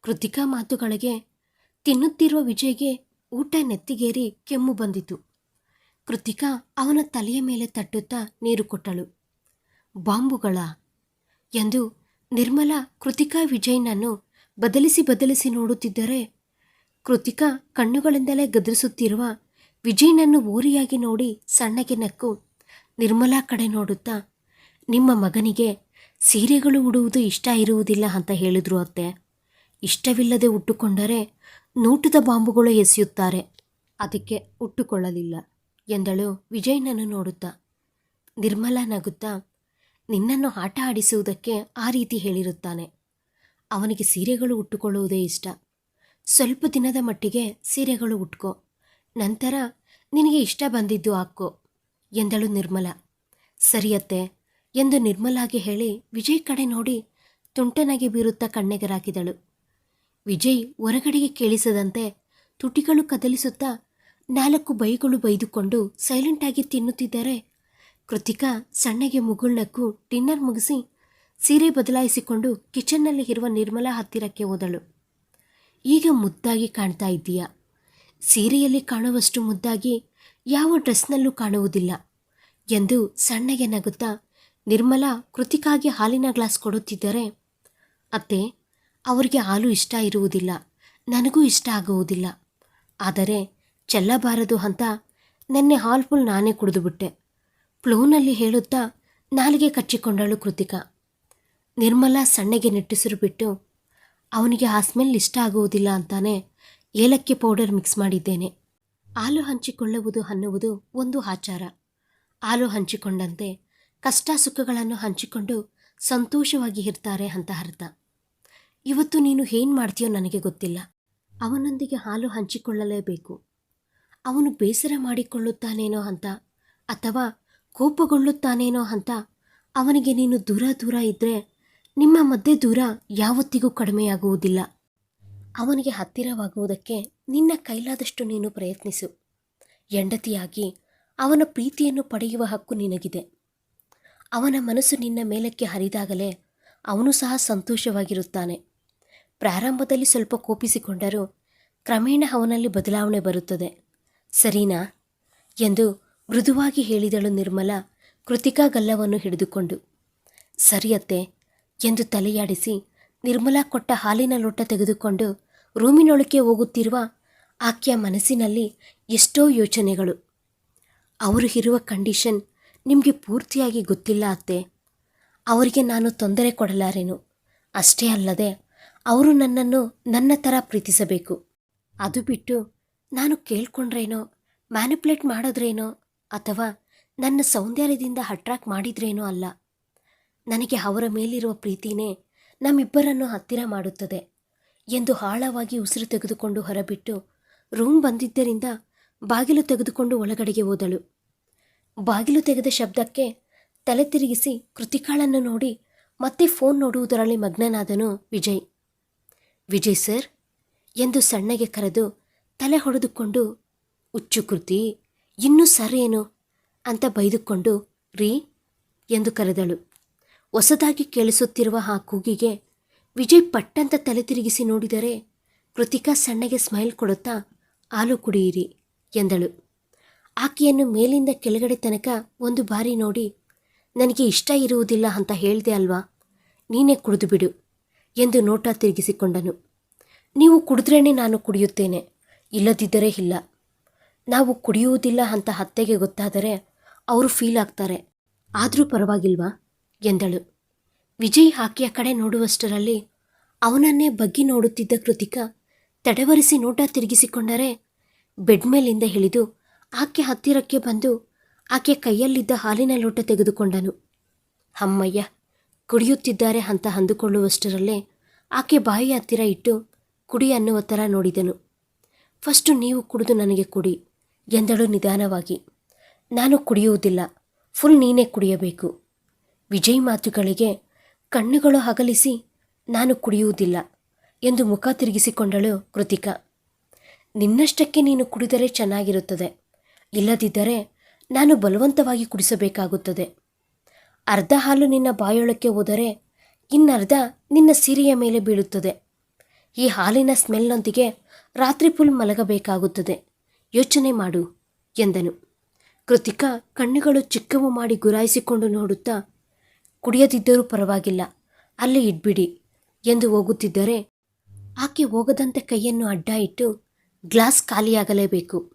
ಕೃತಿಕಾ ಮಾತುಗಳಿಗೆ ತಿನ್ನುತ್ತಿರುವ ವಿಜಯ್ಗೆ ಊಟ ನೆತ್ತಿಗೇರಿ ಕೆಮ್ಮು ಬಂದಿತು. ಕೃತಿಕಾ ಅವನ ತಲೆಯ ಮೇಲೆ ತಟ್ಟುತ್ತಾ ನೀರು ಕೊಟ್ಟಳು. ಬಾಂಬುಗಳ! ಎಂದು ನಿರ್ಮಲಾ ಕೃತಿಕಾ ವಿಜಯ್ನನ್ನು ಬದಲಿಸಿ ಬದಲಿಸಿ ನೋಡುತ್ತಿದ್ದರೆ, ಕೃತಿಕಾ ಕಣ್ಣುಗಳಿಂದಲೇ ಗದರಿಸುತ್ತಿರುವ ವಿಜಯ್ನನ್ನು ಓರಿಯಾಗಿ ನೋಡಿ ಸಣ್ಣಗೆ ನಕ್ಕು, ನಿರ್ಮಲಾ ಕಡೆ ನೋಡುತ್ತಾ, ನಿಮ್ಮ ಮಗನಿಗೆ ಸೀರೆಗಳು ಉಡುವುದು ಇಷ್ಟ ಇರುವುದಿಲ್ಲ ಅಂತ ಹೇಳಿದ್ರು ಅತ್ತೆ. ಇಷ್ಟವಿಲ್ಲದೆ ಉಟ್ಟುಕೊಂಡರೆ ನೋಟದ ಬಾಂಬುಗಳು ಎಸೆಯುತ್ತಾರೆ. ಅದಕ್ಕೆ ಉಟ್ಟುಕೊಳ್ಳಲಿಲ್ಲ. ಎಂದಳು ವಿಜಯ್ನನ್ನು ನೋಡುತ್ತಾ. ನಿರ್ಮಲ ನಗುತ್ತಾ, ನಿನ್ನನ್ನು ಆಟ ಆಡಿಸುವುದಕ್ಕೆ ಆ ರೀತಿ ಹೇಳಿರುತ್ತಾನೆ. ಅವನಿಗೆ ಸೀರೆಗಳು ಉಟ್ಟುಕೊಳ್ಳುವುದೇ ಇಷ್ಟ. ಸ್ವಲ್ಪ ದಿನದ ಮಟ್ಟಿಗೆ ಸೀರೆಗಳು ಉಟ್ಕೋ. ನಂತರ ನಿನಗೆ ಇಷ್ಟ ಬಂದಿದ್ದು ಹಾಕೋ, ಎಂದಳು ನಿರ್ಮಲ. ಸರಿಯತ್ತೆ ಎಂದು ನಿರ್ಮಲಾಗೆ ಹೇಳಿ ವಿಜಯ್ ಕಡೆ ನೋಡಿ ತುಂಟನಾಗಿ ಬೀರುತ್ತಾ ಕಣ್ಣೆಗರಾಕಿದಳು ವಿಜಯ್ ಹೊರಗಡೆಗೆ ಕೇಳಿಸದಂತೆ ತುಟಿಗಳು ಕದಲಿಸುತ್ತಾ ನಾಲ್ಕು ಬೈಗಳು ಬೈದುಕೊಂಡು ಸೈಲೆಂಟಾಗಿ ತಿನ್ನುತ್ತಿದ್ದಾರೆ. ಕೃತಿಕಾ ಸಣ್ಣಗೆ ಮುಗುಳ್ನಕ್ಕು ಡಿನ್ನರ್ ಮುಗಿಸಿ ಸೀರೆ ಬದಲಾಯಿಸಿಕೊಂಡು ಕಿಚನ್ನಲ್ಲಿ ಇರುವ ನಿರ್ಮಲಾ ಹತ್ತಿರಕ್ಕೆ ಹೋದಳು. ಈಗ ಮುದ್ದಾಗಿ ಕಾಣ್ತಾ ಇದ್ದೀಯ? ಸೀರೆಯಲ್ಲಿ ಕಾಣುವಷ್ಟು ಮುದ್ದಾಗಿ ಯಾವ ಡ್ರೆಸ್ನಲ್ಲೂ ಕಾಣುವುದಿಲ್ಲ ಎಂದು ಸಣ್ಣಗೆ ನಗುತ್ತಾ ನಿರ್ಮಲಾ ಕೃತಿಕಾಗೆ ಹಾಲಿನ ಗ್ಲಾಸ್ ಕೊಡುತ್ತಿದ್ದರೆ, ಅತ್ತೆ, ಅವರಿಗೆ ಹಾಲು ಇಷ್ಟ ಇರುವುದಿಲ್ಲ, ನನಗೂ ಇಷ್ಟ ಆಗುವುದಿಲ್ಲ. ಆದರೆ ಚೆಲ್ಲಬಾರದು ಅಂತ ನೆನ್ನೆ ಹಾಲ್ ಫುಲ್ ನಾನೇ ಕುಡಿದುಬಿಟ್ಟೆ ಪ್ಲೂನಲ್ಲಿ ಹೇಳುತ್ತಾ ನಾಲಿಗೆ ಕಚ್ಚಿಕೊಂಡಳು ಕೃತಿಕಾ. ನಿರ್ಮಲಾ ಸಣ್ಣಗೆ ನಿಟ್ಟುಸಿರು ಬಿಟ್ಟು, ಅವನಿಗೆ ಆ ಸ್ಮೆಲ್ ಇಷ್ಟ ಆಗುವುದಿಲ್ಲ ಅಂತಾನೆ ಏಲಕ್ಕಿ ಪೌಡರ್ ಮಿಕ್ಸ್ ಮಾಡಿದ್ದೇನೆ. ಹಾಲು ಹಂಚಿಕೊಳ್ಳುವುದು ಅನ್ನುವುದು ಒಂದು ಆಚಾರ. ಹಾಲು ಹಂಚಿಕೊಂಡಂತೆ ಕಷ್ಟ ಸುಖಗಳನ್ನು ಹಂಚಿಕೊಂಡು ಸಂತೋಷವಾಗಿ ಇರ್ತಾರೆ ಅಂತ ಅರ್ಥ. ಇವತ್ತು ನೀನು ಏನು ಮಾಡ್ತೀಯೋ ನನಗೆ ಗೊತ್ತಿಲ್ಲ. ಅವನೊಂದಿಗೆ ಹಾಲು ಹಂಚಿಕೊಳ್ಳಲೇಬೇಕು. ಅವನು ಬೇಸರ ಮಾಡಿಕೊಳ್ಳುತ್ತಾನೇನೋ ಅಂತ, ಅಥವಾ ಕೋಪಗೊಳ್ಳುತ್ತಾನೇನೋ ಅಂತ ಅವನಿಗೆ ನೀನು ದೂರ ದೂರ ಇದ್ದರೆ ನಿಮ್ಮ ಮಧ್ಯೆ ದೂರ ಯಾವತ್ತಿಗೂ ಕಡಿಮೆಯಾಗುವುದಿಲ್ಲ. ಅವನಿಗೆ ಹತ್ತಿರವಾಗುವುದಕ್ಕೆ ನಿನ್ನ ಕೈಲಾದಷ್ಟು ನೀನು ಪ್ರಯತ್ನಿಸು. ಹೆಂಡತಿಯಾಗಿ ಅವನ ಪ್ರೀತಿಯನ್ನು ಪಡೆಯುವ ಹಕ್ಕು ನಿನಗಿದೆ. ಅವನ ಮನಸ್ಸು ನಿನ್ನ ಮೇಲಕ್ಕೆ ಹರಿದಾಗಲೇ ಅವನು ಸಹ ಸಂತೋಷವಾಗಿರುತ್ತಾನೆ. ಪ್ರಾರಂಭದಲ್ಲಿ ಸ್ವಲ್ಪ ಕೋಪಿಸಿಕೊಂಡರೂ ಕ್ರಮೇಣ ಅವನಲ್ಲಿ ಬದಲಾವಣೆ ಬರುತ್ತದೆ. ಸರಿನಾ? ಎಂದು ಮೃದುವಾಗಿ ಹೇಳಿದಳು ನಿರ್ಮಲ ಕೃತಿಕಾ ಗಲ್ಲವನ್ನು ಹಿಡಿದುಕೊಂಡು. ಸರಿಯತ್ತೆ ಎಂದು ತಲೆಯಾಡಿಸಿ ನಿರ್ಮಲಾ ಕೊಟ್ಟ ಹಾಲಿನ ಲೋಟ ತೆಗೆದುಕೊಂಡು ರೂಮಿನೊಳಕ್ಕೆ ಹೋಗುತ್ತಿರುವ ಆಕೆಯ ಮನಸ್ಸಿನಲ್ಲಿ ಎಷ್ಟೋ ಯೋಚನೆಗಳು. ಅವರು ಇರುವ ಕಂಡೀಷನ್ ನಿಮಗೆ ಪೂರ್ತಿಯಾಗಿ ಗೊತ್ತಿಲ್ಲ ಅತ್ತೆ. ಅವರಿಗೆ ನಾನು ತೊಂದರೆ ಕೊಡಲಾರೆನು. ಅಷ್ಟೇ ಅಲ್ಲದೆ ಅವರು ನನ್ನನ್ನು ನನ್ನ ಥರ ಪ್ರೀತಿಸಬೇಕು. ಅದು ಬಿಟ್ಟು ನಾನು ಕೇಳ್ಕೊಂಡ್ರೇನೋ ಮ್ಯಾನಿಪ್ಯುಲೇಟ್ ಮಾಡಿದ್ರೇನೋ ಅಥವಾ ನನ್ನ ಸೌಂದರ್ಯದಿಂದ ಅಟ್ರಾಕ್ಟ್ ಮಾಡಿದ್ರೇನೋ ಅಲ್ಲ. ನನಗೆ ಅವರ ಮೇಲಿರುವ ಪ್ರೀತಿನೇ ನಮ್ಮಿಬ್ಬರನ್ನು ಹತ್ತಿರ ಮಾಡುತ್ತದೆ ಎಂದು ಆಳವಾಗಿ ಉಸಿರು ತೆಗೆದುಕೊಂಡು ಹೊರಬಿಟ್ಟು ರೂಮ್ ಬಂದಿದ್ದರಿಂದ ಬಾಗಿಲು ತೆಗೆದುಕೊಂಡು ಒಳಗಡೆಗೆ ಹೋದಳು. ಬಾಗಿಲು ತೆಗೆದ ಶಬ್ದಕ್ಕೆ ತಲೆ ತಿರುಗಿಸಿ ಕೃತಿಕಾಳನ್ನು ನೋಡಿ ಮತ್ತೆ ಫೋನ್ ನೋಡುವುದರಲ್ಲಿ ಮಗ್ನನಾದನು ವಿಜಯ್. ವಿಜಯ್ ಸರ್ ಎಂದು ಸಣ್ಣಗೆ ಕರೆದು ತಲೆ ಹೊಡೆದುಕೊಂಡು, ಹುಚ್ಚು ಕೃತಿ ಇನ್ನೂ ಸರ್ ಏನು ಅಂತ ಬೈದುಕೊಂಡು, ರೀ, ಎಂದು ಕರೆದಳು. ಹೊಸದಾಗಿ ಕೇಳಿಸುತ್ತಿರುವ ಆ ಕೂಗಿಗೆ, ವಿಜಯ್ ಪಟ್ಟಂತ ತಲೆ ತಿರುಗಿಸಿ ನೋಡಿದರೆ, ಕೃತಿಕಾ ಸಣ್ಣಗೆ ಸ್ಮೈಲ್ ಕೊಡುತ್ತಾ, ಹಾಲು ಕುಡಿಯಿರಿ, ಎಂದಳು. ಆಕೆಯನ್ನು ಮೇಲಿಂದ ಕೆಳಗಡೆ ತನಕ ಒಂದು ಬಾರಿ ನೋಡಿ, ನನಗೆ ಇಷ್ಟ ಇರುವುದಿಲ್ಲ ಅಂತ ಹೇಳಿದೆ ಅಲ್ವಾ? ನೀನೇ ಕುಡಿದು ಬಿಡು, ಎಂದು ನೋಟ ತಿರುಗಿಸಿಕೊಂಡನು. ನೀವು ಕುಡಿದ್ರೇನೆ ನಾನು ಕುಡಿಯುತ್ತೇನೆ ಇಲ್ಲದಿದ್ದರೆ ಇಲ್ಲ. ನಾವು ಕುಡಿಯುವುದಿಲ್ಲ ಅಂತ ಅತ್ತೆಗೆ ಗೊತ್ತಾದರೆ ಅವರು ಫೀಲ್ ಆಗ್ತಾರೆ. ಆದರೂ ಪರವಾಗಿಲ್ವಾ? ಎಂದಳು. ವಿಜಯ್ ಆಕೆಯ ಕಡೆ ನೋಡುವಷ್ಟರಲ್ಲಿ ಅವನನ್ನೇ ಬಗ್ಗಿ ನೋಡುತ್ತಿದ್ದ ಕೃತಿಕ ತಡವರಿಸಿ ನೋಟ ತಿರುಗಿಸಿಕೊಂಡರೆ ಬೆಡ್ ಮೇಲಿಂದ ಇಳಿದು ಆಕೆ ಹತ್ತಿರಕ್ಕೆ ಬಂದು ಆಕೆ ಕೈಯಲ್ಲಿದ್ದ ಹಾಲಿನ ಲೋಟ ತೆಗೆದುಕೊಂಡನು. ಅಮ್ಮಯ್ಯ, ಕುಡಿಯುತ್ತಿದ್ದಾರೆ ಅಂತ ಅಂದುಕೊಳ್ಳುವಷ್ಟರಲ್ಲೇ ಆಕೆ ಬಾಯಿ ಹತ್ತಿರ ಇಟ್ಟು ಕುಡಿ ಅನ್ನುವ ಥರ ನೋಡಿದನು. ಫಸ್ಟು ನೀವು ಕುಡಿದು ನನಗೆ ಕುಡಿ, ಎಂದಳು ನಿಧಾನವಾಗಿ. ನಾನು ಕುಡಿಯುವುದಿಲ್ಲ, ಫುಲ್ ನೀನೇ ಕುಡಿಯಬೇಕು. ವಿಜಯ್ ಮಾತುಗಳಿಗೆ ಕಣ್ಣುಗಳು ಅಗಲಿಸಿ ನಾನು ಕುಡಿಯುವುದಿಲ್ಲ, ಎಂದು ಮುಖ ತಿರುಗಿಸಿಕೊಂಡಳು ಕೃತಿಕಾ. ನಿನ್ನಷ್ಟಕ್ಕೆ ನೀನು ಕುಡಿದರೆ ಚೆನ್ನಾಗಿರುತ್ತದೆ, ಇಲ್ಲದಿದ್ದರೆ ನಾನು ಬಲವಂತವಾಗಿ ಕುಡಿಸಬೇಕಾಗುತ್ತದೆ. ಅರ್ಧ ಹಾಲು ನಿನ್ನ ಬಾಯೊಳಕ್ಕೆ ಹೋದರೆ, ಇನ್ನರ್ಧ ನಿನ್ನ ಸೀರೆಯ ಮೇಲೆ ಬೀಳುತ್ತದೆ. ಈ ಹಾಲಿನ ಸ್ಮೆಲ್ನೊಂದಿಗೆ ರಾತ್ರಿ ಫುಲ್ ಮಲಗಬೇಕಾಗುತ್ತದೆ. ಯೋಚನೆ ಮಾಡು, ಎಂದನು. ಕೃತಿಕಾ ಕಣ್ಣುಗಳು ಚಿಕ್ಕವು ಮಾಡಿ ಗುರಾಯಿಸಿಕೊಂಡು ನೋಡುತ್ತಾ, ಕುಡಿಯದಿದ್ದರೂ ಪರವಾಗಿಲ್ಲ, ಅಲ್ಲಿ ಇಡ್ಬಿಡಿ ಎಂದು ಹೋಗುತ್ತಿದ್ದರೆ, ಆಕೆ ಹೋಗದಂತೆ ಕೈಯನ್ನು ಅಡ್ಡ ಇಟ್ಟು ಗ್ಲಾಸ್ ಖಾಲಿಯಾಗಲೇಬೇಕು,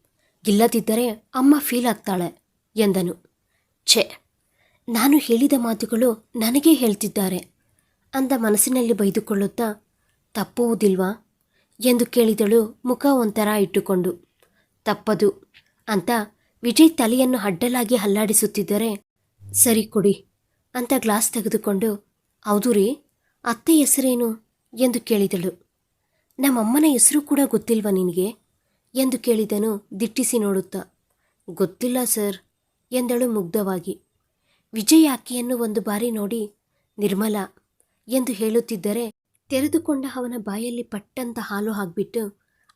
ಇಲ್ಲದಿದ್ದರೆ ಅಮ್ಮ ಫೀಲ್ ಆಗ್ತಾಳೆ, ಎಂದನು. ಛೆ, ನಾನು ಹೇಳಿದ ಮಾತುಗಳು ನನಗೇ ಹೇಳ್ತಿದ್ದಾರೆ, ಅಂದ ಮನಸ್ಸಿನಲ್ಲಿ ಬೈದುಕೊಳ್ಳುತ್ತಾ, ತಪ್ಪುವುದಿಲ್ವಾ? ಎಂದು ಕೇಳಿದಳು ಮುಖ ಒಂಥರ ಇಟ್ಟುಕೊಂಡು. ತಪ್ಪದು ಅಂತ ವಿಜಯ್ ತಲೆಯನ್ನು ಅಡ್ಡಲಾಗಿ ಹಲ್ಲಾಡಿಸುತ್ತಿದ್ದರೆ ಸರಿ ಕೊಡಿ ಅಂತ ಗ್ಲಾಸ್ ತೆಗೆದುಕೊಂಡು, ಹೌದು ರೀ, ಅತ್ತೆ ಹೆಸರೇನು? ಎಂದು ಕೇಳಿದಳು. ನಮ್ಮಮ್ಮನ ಹೆಸರು ಕೂಡ ಗೊತ್ತಿಲ್ವ ನಿನಗೆ? ಎಂದು ಕೇಳಿದನು ದಿಟ್ಟಿಸಿ ನೋಡುತ್ತಾ. ಗೊತ್ತಿಲ್ಲ ಸರ್, ಎಂದಳು ಮುಗ್ಧವಾಗಿ. ವಿಜಯ್ ಆಕೆಯನ್ನು ಒಂದು ಬಾರಿ ನೋಡಿ, ನಿರ್ಮಲ, ಎಂದು ಹೇಳುತ್ತಿದ್ದರೆ ತೆರೆದುಕೊಂಡ ಅವನ ಬಾಯಲ್ಲಿ ಪಟ್ಟಂತ ಹಾಲು ಹಾಕ್ಬಿಟ್ಟು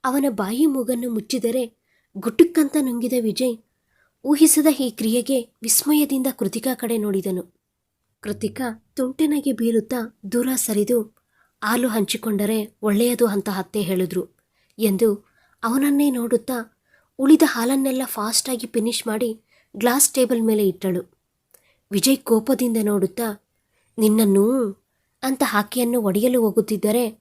ಅವನ ಬಾಯಿ ಮೂಗನ್ನು ಮುಚ್ಚಿದರೆ ಗುಟುಕ್ಕಂತ ನುಂಗಿದ ವಿಜಯ್ ಊಹಿಸದ ಈ ಕ್ರಿಯೆಗೆ ವಿಸ್ಮಯದಿಂದ ಕೃತಿಕಾ ಕಡೆ ನೋಡಿದನು. ಕೃತಿಕಾ ತುಂಟೆನಾಗಿ ಬೀರುತ್ತಾ ದೂರ ಸರಿದು ಹಾಲು ಹಂಚಿಕೊಂಡರೆ ಒಳ್ಳೆಯದು ಅಂತ ಅತ್ತೆ ಹೇಳಿದ್ರು ಎಂದು ಅವನನ್ನೇ ನೋಡುತ್ತಾ ಉಳಿದ ಹಾಲನ್ನೆಲ್ಲ ಫಾಸ್ಟಾಗಿ ಫಿನಿಶ್ ಮಾಡಿ ಗ್ಲಾಸ್ ಟೇಬಲ್ ಮೇಲೆ ಇಟ್ಟಳು. ವಿಜಯ್ ಕೋಪದಿಂದ ನೋಡುತ್ತಾ, ನಿನ್ನನ್ನು ಅಂತ ಆಕೆಯನ್ನು ಒಡೆಯಲು ಹೋಗುತ್ತಿದ್ದರೆ,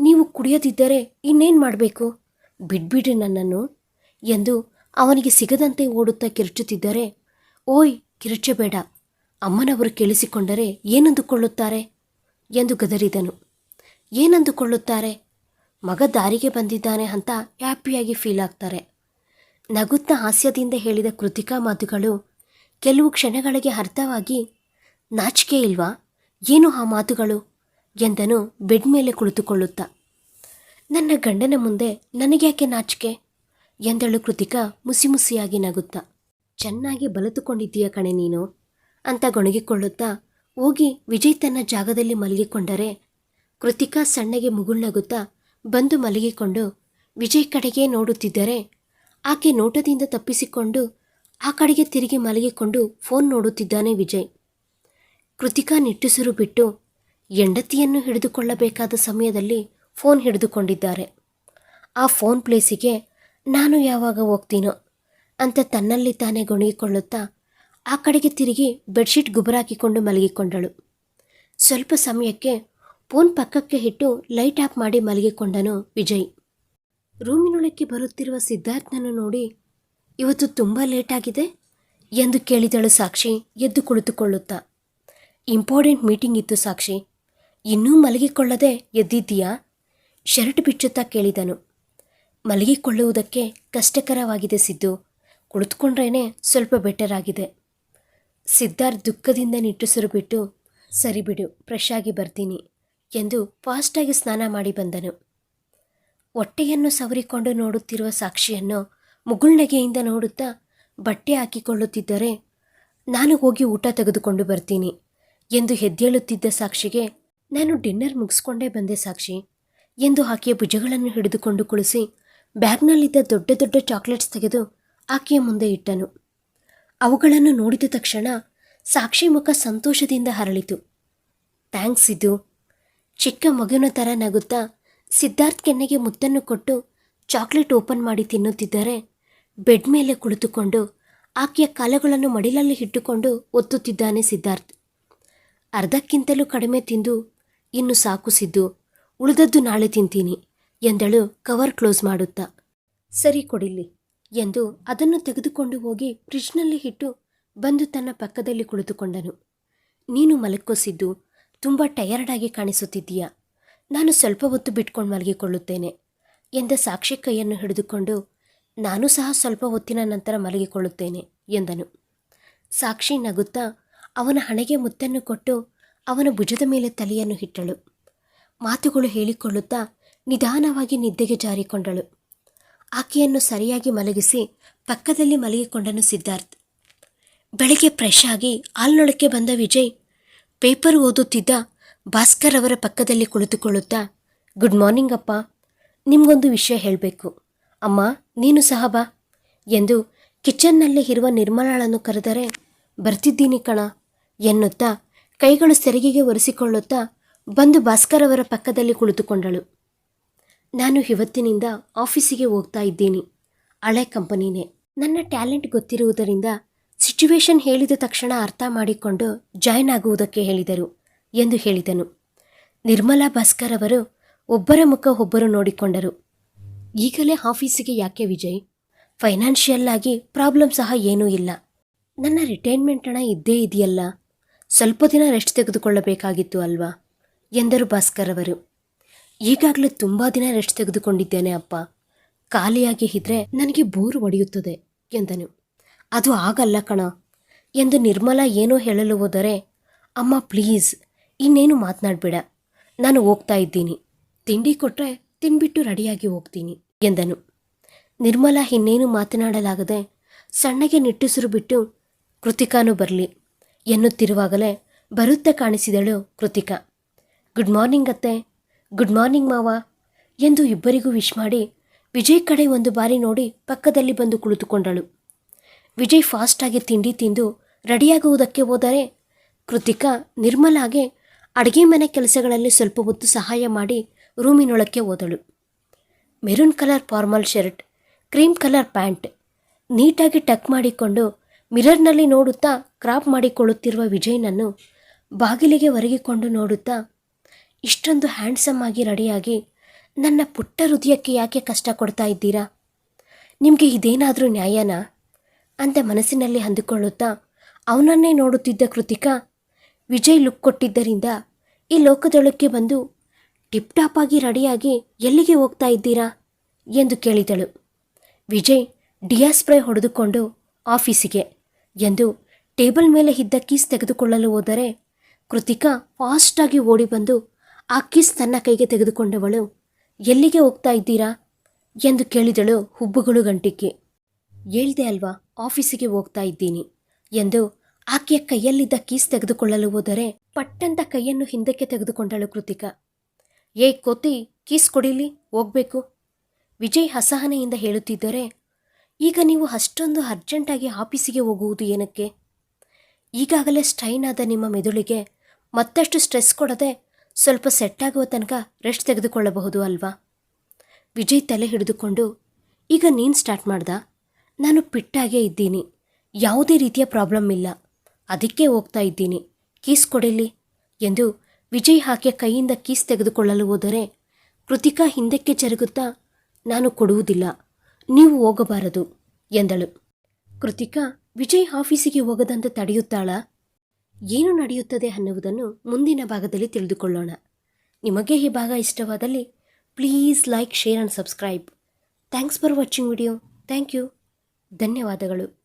ನೀವು ಕುಡಿಯದಿದ್ದರೆ ಇನ್ನೇನು ಮಾಡಬೇಕು? ಬಿಡ್ಬಿಡಿ ನನ್ನನ್ನು. ಎಂದು ಅವನಿಗೆ ಸಿಗದಂತೆ ಓಡುತ್ತಾ ಕಿರುಚುತ್ತಿದ್ದರೆ, ಓಯ್ ಕಿರುಚಬೇಡ ಅಮ್ಮನವರು ಕೇಳಿಸಿಕೊಂಡರೆ ಏನಂದುಕೊಳ್ಳುತ್ತಾರೆ? ಎಂದು ಗದರಿದನು. ಏನಂದುಕೊಳ್ಳುತ್ತಾರೆ? ಮಗ ದಾರಿಗೆ ಬಂದಿದ್ದಾನೆ ಅಂತ ಹ್ಯಾಪಿಯಾಗಿ ಫೀಲ್ ಆಗ್ತಾರೆ. ನಗುತ್ತಾ ಹಾಸ್ಯದಿಂದ ಹೇಳಿದ ಕೃತಿಕಾ ಮಾತುಗಳು ಕೆಲವು ಕ್ಷಣಗಳಿಗೆ ಅರ್ಥವಾಗಿ ನಾಚಿಕೆ ಇಲ್ವಾ? ಏನು ಆ ಮಾತುಗಳು? ಎಂದನು ಬೆಡ್ ಮೇಲೆ ಕುಳಿತುಕೊಳ್ಳುತ್ತಾ. ನನ್ನ ಗಂಡನ ಮುಂದೆ ನನಗ್ಯಾಕೆ ನಾಚಿಕೆ? ಎಂದಳು ಕೃತಿಕಾ ಮುಸಿಮುಸಿಯಾಗಿ ನಗುತ್ತಾ. ಚೆನ್ನಾಗಿ ಬಲತುಕೊಂಡಿದ್ದೀಯ ಕಣೆ ನೀನು? ಅಂತ ಗೊಣಗಿಕೊಳ್ಳುತ್ತಾ ಹೋಗಿ ವಿಜಯ್ ತನ್ನ ಜಾಗದಲ್ಲಿ ಮಲಗಿಕೊಂಡರೆ ಕೃತಿಕಾ ಸಣ್ಣಗೆ ಮುಗುಳ್ನಗುತ್ತಾ ಬಂದು ಮಲಗಿಕೊಂಡು ವಿಜಯ್ ಕಡೆಗೆ ನೋಡುತ್ತಿದ್ದರೆ ಆಕೆ ನೋಟದಿಂದ ತಪ್ಪಿಸಿಕೊಂಡು ಆ ಕಡೆಗೆ ತಿರುಗಿ ಮಲಗಿಕೊಂಡು ಫೋನ್ ನೋಡುತ್ತಿದ್ದಾನೆ ವಿಜಯ್. ಕೃತಿಕಾ ನಿಟ್ಟುಸಿರು ಬಿಟ್ಟು ಹೆಂಡತಿಯನ್ನು ಹಿಡಿದುಕೊಳ್ಳಬೇಕಾದ ಸಮಯದಲ್ಲಿ ಫೋನ್ ಹಿಡಿದುಕೊಂಡಿದ್ದಾರೆ. ಆ ಫೋನ್ ಪ್ಲೇಸಿಗೆ, ನಾನು ಯಾವಾಗ ಹೋಗ್ತೀನೋ? ಅಂತ ತನ್ನಲ್ಲಿ ತಾನೇ ಗೊಣಗಿಕೊಳ್ಳುತ್ತಾ ಆ ಕಡೆಗೆ ತಿರುಗಿ ಬೆಡ್ಶೀಟ್ ಗುಬರಾಕಿಕೊಂಡು ಮಲಗಿಕೊಂಡಳು. ಸ್ವಲ್ಪ ಸಮಯಕ್ಕೆ ಫೋನ್ ಪಕ್ಕಕ್ಕೆ ಇಟ್ಟು ಲೈಟ್ ಆಫ್ ಮಾಡಿ ಮಲಗಿಕೊಂಡನು ವಿಜಯ್. ರೂಮಿನೊಳಕ್ಕೆ ಬರುತ್ತಿರುವ ಸಿದ್ಧಾರ್ಥನನ್ನು ನೋಡಿ, ಇವತ್ತು ತುಂಬ ಲೇಟಾಗಿದೆ ಎಂದು ಕೇಳಿದಳು ಸಾಕ್ಷಿ ಎದ್ದು ಕುಳಿತುಕೊಳ್ಳುತ್ತಾ. ಇಂಪಾರ್ಟೆಂಟ್ ಮೀಟಿಂಗ್ ಇತ್ತು ಸಾಕ್ಷಿ. ಇನ್ನೂ ಮಲಗಿಕೊಳ್ಳದೆ ಎದ್ದಿದ್ದೀಯಾ? ಶರ್ಟ್ ಬಿಚ್ಚುತ್ತಾ ಕೇಳಿದನು. ಮಲಗಿಕೊಳ್ಳುವುದಕ್ಕೆ ಕಷ್ಟಕರವಾಗಿದೆ ಸಿದ್ದು. ಕುಳಿತುಕೊಂಡ್ರೇನೆ ಸ್ವಲ್ಪ ಬೆಟರ್ ಆಗಿದೆ. ಸಿದ್ಧಾರ್ಥ್ ದುಃಖದಿಂದ ನಿಟ್ಟುಸಿರು ಬಿಟ್ಟು, ಸರಿ ಬಿಡು ಫ್ರೆಶ್ ಆಗಿ ಬರ್ತೀನಿ ಎಂದು ಫಾಸ್ಟಾಗಿ ಸ್ನಾನ ಮಾಡಿ ಬಂದನು. ಹೊಟ್ಟೆಯನ್ನು ಸವರಿಕೊಂಡು ನೋಡುತ್ತಿರುವ ಸಾಕ್ಷಿಯನ್ನು ಮುಗುಳ್ನಗೆಯಿಂದ ನೋಡುತ್ತಾ ಬಟ್ಟೆ ಹಾಕಿಕೊಳ್ಳುತ್ತಿದ್ದರೆ, ನಾನು ಹೋಗಿ ಊಟ ತೆಗೆದುಕೊಂಡು ಬರ್ತೀನಿ. ಎಂದು ಹೆದ್ದೇಳುತ್ತಿದ್ದ ಸಾಕ್ಷಿಗೆ, ನಾನು ಡಿನ್ನರ್ ಮುಗಿಸ್ಕೊಂಡೇ ಬಂದೆ ಸಾಕ್ಷಿ ಎಂದು ಆಕೆಯ ಭುಜಗಳನ್ನು ಹಿಡಿದುಕೊಂಡು ಕುಳಿಸಿ, ಬ್ಯಾಗ್ನಲ್ಲಿದ್ದ ದೊಡ್ಡ ದೊಡ್ಡ ಚಾಕ್ಲೇಟ್ಸ್ ತೆಗೆದು ಆಕೆಯ ಮುಂದೆ ಇಟ್ಟನು. ಅವುಗಳನ್ನು ನೋಡಿದ ತಕ್ಷಣ ಸಾಕ್ಷಿ ಮುಖ ಸಂತೋಷದಿಂದ ಹರಳಿತು. ಥ್ಯಾಂಕ್ಸ್ ಇದು ಚಿಕ್ಕ ಮಗುವಿನ ಥರ ನಗುತ್ತಾ ಸಿದ್ಧಾರ್ಥ್ ಕೆನ್ನೆಗೆ ಮುತ್ತನ್ನು ಕೊಟ್ಟು ಚಾಕ್ಲೇಟ್ ಓಪನ್ ಮಾಡಿ ತಿನ್ನುತ್ತಿದ್ದರೆ ಬೆಡ್ ಮೇಲೆ ಕುಳಿತುಕೊಂಡು ಆಕೆಯ ಕಾಲಗಳನ್ನು ಮಡಿಲಲ್ಲಿ ಇಟ್ಟುಕೊಂಡು ಒತ್ತುತ್ತಿದ್ದಾನೆ ಸಿದ್ಧಾರ್ಥ್. ಅರ್ಧಕ್ಕಿಂತಲೂ ಕಡಿಮೆ ತಿಂದು, ಇನ್ನು ಸಾಕು ಸಿದ್ದು, ಉಳಿದದ್ದು ನಾಳೆ ತಿಂತೀನಿ, ಎಂದಳು ಕವರ್ ಕ್ಲೋಸ್ ಮಾಡುತ್ತಾ. ಸರಿ ಕೊಡಿಲಿ ಎಂದು ಅದನ್ನು ತೆಗೆದುಕೊಂಡು ಹೋಗಿ ಫ್ರಿಜ್ನಲ್ಲಿ ಇಟ್ಟು ಬಂದು ತನ್ನ ಪಕ್ಕದಲ್ಲಿ ಕುಳಿತುಕೊಂಡನು. ನೀನು ಮಲಕ್ಕೋಸಿದ್ದು ತುಂಬ ಟಯರ್ಡಾಗಿ ಕಾಣಿಸುತ್ತಿದ್ದೀಯಾ, ನಾನು ಸ್ವಲ್ಪ ಹೊತ್ತು ಬಿಟ್ಕೊಂಡು ಮಲಗಿಕೊಳ್ಳುತ್ತೇನೆ, ಎಂದ ಸಾಕ್ಷಿ ಕೈಯನ್ನು ಹಿಡಿದುಕೊಂಡು, ನಾನು ಸಹ ಸ್ವಲ್ಪ ಹೊತ್ತಿನ ನಂತರ ಮಲಗಿಕೊಳ್ಳುತ್ತೇನೆ, ಎಂದನು. ಸಾಕ್ಷಿ ನಗುತ್ತಾ ಅವನ ಹಣೆಗೆ ಮುತ್ತನ್ನು ಕೊಟ್ಟು ಅವನ ಭುಜದ ಮೇಲೆ ತಲೆಯನ್ನು ಇಟ್ಟಳು. ಮಾತುಗಳು ಹೇಳಿಕೊಳ್ಳುತ್ತಾ ನಿಧಾನವಾಗಿ ನಿದ್ದೆಗೆ ಜಾರಿಕೊಂಡಳು. ಆಕೆಯನ್ನು ಸರಿಯಾಗಿ ಮಲಗಿಸಿ ಪಕ್ಕದಲ್ಲಿ ಮಲಗಿಕೊಂಡನು ಸಿದ್ಧಾರ್ಥ್. ಬೆಳಗ್ಗೆ ಫ್ರೆಶ್ ಆಗಿ ಹಾಲ್ನೊಳಕ್ಕೆ ಬಂದ ವಿಜಯ್ ಪೇಪರ್ ಓದುತ್ತಿದ್ದ ಭಾಸ್ಕರ್ ಅವರ ಪಕ್ಕದಲ್ಲಿ ಕುಳಿತುಕೊಳ್ಳುತ್ತಾ, ಗುಡ್ ಮಾರ್ನಿಂಗ್ ಅಪ್ಪ, ನಿಮಗೊಂದು ವಿಷಯ ಹೇಳಬೇಕು. ಅಮ್ಮ, ನೀನು ಸಹ ಬಾ. ಎಂದು ಕಿಚನ್ನಲ್ಲಿ ಇರುವ ನಿರ್ಮಲಾಳನ್ನು ಕರೆದರೆ, ಬರ್ತಿದ್ದೀನಿ ಕಣ. ಎನ್ನುತ್ತಾ ಕೈಗಳು ಸೆರಿಗೆಗೆ ಒರೆಸಿಕೊಳ್ಳುತ್ತಾ ಬಂದು ಭಾಸ್ಕರ್ ಅವರ ಪಕ್ಕದಲ್ಲಿ ಕುಳಿತುಕೊಂಡಳು. ನಾನು ಇವತ್ತಿನಿಂದ ಆಫೀಸಿಗೆ ಹೋಗ್ತಾ ಇದ್ದೀನಿ. ಹಳೆ ಕಂಪನಿನೇ. ನನ್ನ ಟ್ಯಾಲೆಂಟ್ ಗೊತ್ತಿರುವುದರಿಂದ ಸಿಚುವೇಶನ್ ಹೇಳಿದ ತಕ್ಷಣ ಅರ್ಥ ಮಾಡಿಕೊಂಡು ಜಾಯ್ನ್ ಆಗುವುದಕ್ಕೆ ಹೇಳಿದರು ಎಂದು ಹೇಳಿದನು. ನಿರ್ಮಲಾ ಭಾಸ್ಕರ್ ಅವರು ಒಬ್ಬರ ಮುಖ ಒಬ್ಬರು ನೋಡಿಕೊಂಡರು. ಈಗಲೇ ಆಫೀಸಿಗೆ ಯಾಕೆ ವಿಜಯ್? ಫೈನಾನ್ಷಿಯಲ್ ಆಗಿ ಪ್ರಾಬ್ಲಮ್ ಸಹ ಏನೂ ಇಲ್ಲ. ನನ್ನ ರಿಟೈರ್ಮೆಂಟ್ ಹಣ ಇದ್ದೇ ಇದೆಯಲ್ಲ? ಸ್ವಲ್ಪ ದಿನ ರೆಸ್ಟ್ ತೆಗೆದುಕೊಳ್ಳಬೇಕಾಗಿತ್ತು ಅಲ್ವಾ? ಎಂದರು ಭಾಸ್ಕರ್ ಅವರು. ಈಗಾಗಲೇ ತುಂಬ ದಿನ ರೆಸ್ಟ್ ತೆಗೆದುಕೊಂಡಿದ್ದೇನೆ ಅಪ್ಪ. ಖಾಲಿಯಾಗಿ ಇದ್ರೆ ನನಗೆ ಬೋರ್ ಒಡೆಯುತ್ತದೆ ಎಂದನು. ಅದು ಆಗಲ್ಲ ಕಣ. ಎಂದು ನಿರ್ಮಲಾ ಏನೋ ಹೇಳಲು ಹೋದರೆ, ಅಮ್ಮ ಪ್ಲೀಸ್ ಇನ್ನೇನು ಮಾತನಾಡಬೇಡ. ನಾನು ಹೋಗ್ತಾ ಇದ್ದೀನಿ. ತಿಂಡಿ ಕೊಟ್ಟರೆ ತಿನ್ಬಿಟ್ಟು ರೆಡಿಯಾಗಿ ಹೋಗ್ತೀನಿ ಎಂದನು. ನಿರ್ಮಲಾ ಇನ್ನೇನು ಮಾತನಾಡಲಾಗದೆ ಸಣ್ಣಗೆ ನಿಟ್ಟುಸಿರು ಬಿಟ್ಟು ಕೃತಿಕಾನು ಬರಲಿ. ಎನ್ನುತ್ತಿರುವಾಗಲೇ ಬರುತ್ತೆ ಕಾಣಿಸಿದಳು ಕೃತಿಕಾ. ಗುಡ್ ಮಾರ್ನಿಂಗ್ ಅತ್ತೆ. ಗುಡ್ ಮಾರ್ನಿಂಗ್ ಮಾವ. ಎಂದು ಇಬ್ಬರಿಗೂ ವಿಶ್ ಮಾಡಿ ವಿಜಯ್ ಕಡೆ ಒಂದು ಬಾರಿ ನೋಡಿ ಪಕ್ಕದಲ್ಲಿ ಬಂದು ಕುಳಿತುಕೊಂಡಳು. ವಿಜಯ್ ಫಾಸ್ಟಾಗಿ ತಿಂಡಿ ತಿಂದು ರೆಡಿಯಾಗುವುದಕ್ಕೆ ಹೋದರೆ ಕೃತಿಕಾ ನಿರ್ಮಲಾಗೆ ಅಡುಗೆ ಮನೆ ಕೆಲಸಗಳಲ್ಲಿ ಸ್ವಲ್ಪ ಹೊತ್ತು ಸಹಾಯ ಮಾಡಿ ರೂಮಿನೊಳಕ್ಕೆ ಹೋದಳು. Maroon colour formal shirt, cream colour pant ನೀಟಾಗಿ ಟಕ್ ಮಾಡಿಕೊಂಡು ಮಿರರ್ನಲ್ಲಿ ನೋಡುತ್ತಾ ಕ್ರಾಪ್ ಮಾಡಿಕೊಳ್ಳುತ್ತಿರುವ ವಿಜಯ್ನನ್ನು ಬಾಗಿಲಿಗೆ ಒರಗಿಕೊಂಡು ನೋಡುತ್ತಾ ಇಷ್ಟೊಂದು ಹ್ಯಾಂಡ್ಸಮ್ ಆಗಿ ರೆಡಿಯಾಗಿ, ನನ್ನ ಪುಟ್ಟ ಹೃದಯಕ್ಕೆ ಯಾಕೆ ಕಷ್ಟ ಕೊಡ್ತಾ ಇದ್ದೀರಾ? ನಿಮಗೆ ಇದೇನಾದರೂ ನ್ಯಾಯನಾ? ಅಂತ ಮನಸ್ಸಿನಲ್ಲಿ ಅಂದುಕೊಳ್ಳುತ್ತಾ ಅವನನ್ನೇ ನೋಡುತ್ತಿದ್ದ ಕೃತಿಕಾ, ವಿಜಯ್ ಲುಕ್ ಕೊಟ್ಟಿದ್ದರಿಂದ ಈ ಲೋಕದೊಳಕ್ಕೆ ಬಂದು ಟಿಪ್ ಟಾಪ್ ಆಗಿ ರೆಡಿಯಾಗಿ ಎಲ್ಲಿಗೆ ಹೋಗ್ತಾ ಇದ್ದೀರಾ? ಎಂದು ಕೇಳಿದಳು. ವಿಜಯ್ ಡಿಯಾ ಸ್ಪ್ರೇ ಹೊಡೆದುಕೊಂಡು ಆಫೀಸಿಗೆ ಎಂದು ಟೇಬಲ್ ಮೇಲೆ ಇದ್ದ ಕೀಸ್ ತೆಗೆದುಕೊಳ್ಳಲು ಹೋದರೆ ಕೃತಿಕಾ ಫಾಸ್ಟಾಗಿ ಓಡಿ ಬಂದು ಆ ಕೀಸ್ ತನ್ನ ಕೈಗೆ ತೆಗೆದುಕೊಂಡವಳು, ಎಲ್ಲಿಗೆ ಹೋಗ್ತಾ ಇದ್ದೀರಾ? ಎಂದು ಕೇಳಿದಳು ಹುಬ್ಬುಗಳು ಗಂಟಿಕ್ಕಿ. ಹೇಳ್ದೆ ಅಲ್ವಾ, ಆಫೀಸಿಗೆ ಹೋಗ್ತಾ ಇದ್ದೀನಿ, ಎಂದು ಆಕೆಯ ಕೈಯಲ್ಲಿದ್ದ ಕೀಸ್ ತೆಗೆದುಕೊಳ್ಳಲು ಹೋದರೆ ಪಟ್ಟಂತ ಕೈಯನ್ನು ಹಿಂದಕ್ಕೆ ತೆಗೆದುಕೊಂಡಳು ಕೃತಿಕಾ. ಏ ಕೋತಿ, ಕೀಸ್ ಕೊಡಿಲಿ, ಹೋಗ್ಬೇಕು. ವಿಜಯ್ ಅಸಹನೆಯಿಂದ ಹೇಳುತ್ತಿದ್ದರೆ, ಈಗ ನೀವು ಅಷ್ಟೊಂದು ಅರ್ಜೆಂಟಾಗಿ ಆಫೀಸಿಗೆ ಹೋಗುವುದು ಏನಕ್ಕೆ? ಈಗಾಗಲೇ ಸ್ಟ್ರೈನ್ ಆದ ನಿಮ್ಮ ಮೆದುಳಿಗೆ ಮತ್ತಷ್ಟು ಸ್ಟ್ರೆಸ್ ಕೊಡದೆ ಸ್ವಲ್ಪ ಸೆಟ್ ಆಗುವ ತನಕ ರೆಸ್ಟ್ ತೆಗೆದುಕೊಳ್ಳಬಹುದು ಅಲ್ವಾ? ವಿಜಯ್ ತಲೆ ಹಿಡಿದುಕೊಂಡು, ಈಗ ನೀನು ಸ್ಟಾರ್ಟ್ ಮಾಡ್ದ? ನಾನು ಪಿಟ್ಟಾಗೇ ಇದ್ದೀನಿ. ಯಾವುದೇ ರೀತಿಯ ಪ್ರಾಬ್ಲಮ್ ಇಲ್ಲ. ಅದಕ್ಕೆ ಹೋಗ್ತಾ ಇದ್ದೀನಿ. ಕೀಸ್ ಕೊಡಿಲಿ ಎಂದು ವಿಜಯ್ ಹಾಕಿಯ ಕೈಯಿಂದ ಕೀಸ್ ತೆಗೆದುಕೊಳ್ಳಲು ಹೋದರೆ, ಕೃತಿಕಾ ಹಿಂದಕ್ಕೆ ಜರುಗುತ್ತಾ, ನಾನು ಕೊಡುವುದಿಲ್ಲ. ನೀವು ಹೋಗಬಾರದು ಎಂದಳು. ಕೃತಿಕಾ ವಿಜಯ್ ಆಫೀಸಿಗೆ ಹೋಗದಂತೆ ತಡೆಯುತ್ತಾಳ? ಏನು ನಡೆಯುತ್ತದೆ ಅನ್ನುವುದನ್ನು ಮುಂದಿನ ಭಾಗದಲ್ಲಿ ತಿಳಿದುಕೊಳ್ಳೋಣ. ನಿಮಗೆ ಈ ಭಾಗ ಇಷ್ಟವಾದಲ್ಲಿ please like, share and subscribe. Thanks for watching video. Thank you. ಧನ್ಯವಾದಗಳು.